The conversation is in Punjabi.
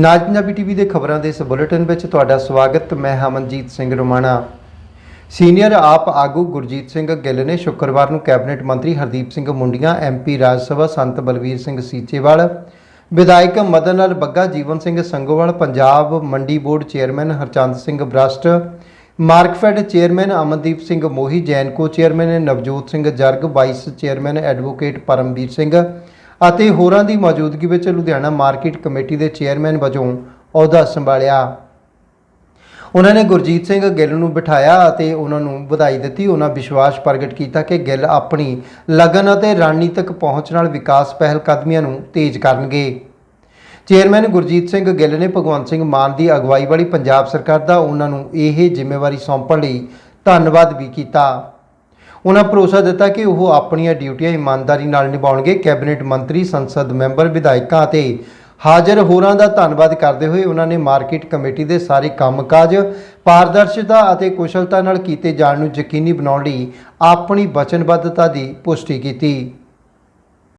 ਨਾਜ ਪੰਜਾਬੀ ਟੀਵੀ ਦੇ ਖਬਰਾਂ ਦੇ ਇਸ ਬੁਲੇਟਿਨ ਵਿੱਚ ਤੁਹਾਡਾ ਸਵਾਗਤ, ਮੈਂ ਹਮਨਜੀਤ ਸਿੰਘ ਰੋਮਾਣਾ। ਸੀਨੀਅਰ ਆਪ ਆਗੂ ਗੁਰਜੀਤ ਸਿੰਘ ਗਿੱਲ ਨੇ ਸ਼ੁੱਕਰਵਾਰ ਨੂੰ ਕੈਬਨਿਟ ਮੰਤਰੀ ਹਰਦੀਪ ਸਿੰਘ ਮੁੰਡੀਆਂ ਐਮਪੀ ਰਾਜ ਸਭਾ ਸੰਤ ਬਲਵੀਰ ਸਿੰਘ ਸੀਚੇਵਾਲ, ਵਿਧਾਇਕ ਮਦਨ ਲਾਲ ਬੱਗਾ, ਜੀਵਨ Singh Sangowal, Punjab Mandi board chairman Harchand Singh Barsat Markfed chairman Amandeep Singh Mohi, Genco chairman Navjot Singh Jarg, vice chairman advocate Paramvir Singh ਅਤੇ ਹੋਰਾਂ ਦੀ ਮੌਜੂਦਗੀ ਵਿੱਚ ਲੁਧਿਆਣਾ ਮਾਰਕੀਟ ਕਮੇਟੀ ਦੇ ਚੇਅਰਮੈਨ ਵਜੋਂ ਅਹੁਦਾ ਸੰਭਾਲਿਆ। ਉਹਨਾਂ ਨੇ ਗੁਰਜੀਤ ਸਿੰਘ ਗਿੱਲ ਨੂੰ ਬਿਠਾਇਆ ਅਤੇ ਉਹਨਾਂ ਨੂੰ ਵਧਾਈ ਦਿੱਤੀ। ਉਹਨਾਂ ਵਿਸ਼ਵਾਸ ਪ੍ਰਗਟ ਕੀਤਾ ਕਿ ਗਿੱਲ ਆਪਣੀ ਲਗਨ ਅਤੇ ਰਣਨੀਤਕ ਪਹੁੰਚ ਨਾਲ ਵਿਕਾਸ ਪਹਿਲ ਕਦਮੀਆਂ ਨੂੰ ਤੇਜ਼ ਕਰਨਗੇ। ਚੇਅਰਮੈਨ ਗੁਰਜੀਤ ਸਿੰਘ ਗਿੱਲ ਨੇ ਭਗਵੰਤ ਸਿੰਘ ਮਾਨ ਦੀ ਅਗਵਾਈ ਵਾਲੀ ਪੰਜਾਬ ਸਰਕਾਰ ਦਾ ਉਹਨਾਂ ਨੂੰ ਇਹ ਜ਼ਿੰਮੇਵਾਰੀ ਸੌਂਪਣ ਲਈ ਧੰਨਵਾਦ ਵੀ ਕੀਤਾ। ਉਹਨਾਂ ਭਰੋਸਾ ਦਿੱਤਾ ਕਿ ਉਹ ਆਪਣੀਆਂ ਡਿਊਟੀਆਂ ਇਮਾਨਦਾਰੀ ਨਾਲ ਨਿਭਾਉਣਗੇ। ਕੈਬਨਿਟ ਮੰਤਰੀ, ਸੰਸਦ ਮੈਂਬਰ, ਵਿਧਾਇਕਾਂ ਅਤੇ ਹਾਜ਼ਰ ਹੋਰਾਂ ਦਾ ਧੰਨਵਾਦ ਕਰਦੇ ਹੋਏ ਉਹਨਾਂ ਨੇ ਮਾਰਕੀਟ ਕਮੇਟੀ ਦੇ ਸਾਰੇ ਕੰਮਕਾਜ ਪਾਰਦਰਸ਼ਤਾ ਅਤੇ ਕੁਸ਼ਲਤਾ ਨਾਲ ਕੀਤੇ ਜਾਣ ਨੂੰ ਯਕੀਨੀ ਬਣਾਉਣ ਲਈ ਆਪਣੀ ਵਚਨਬੱਧਤਾ ਦੀ ਪੁਸ਼ਟੀ ਕੀਤੀ।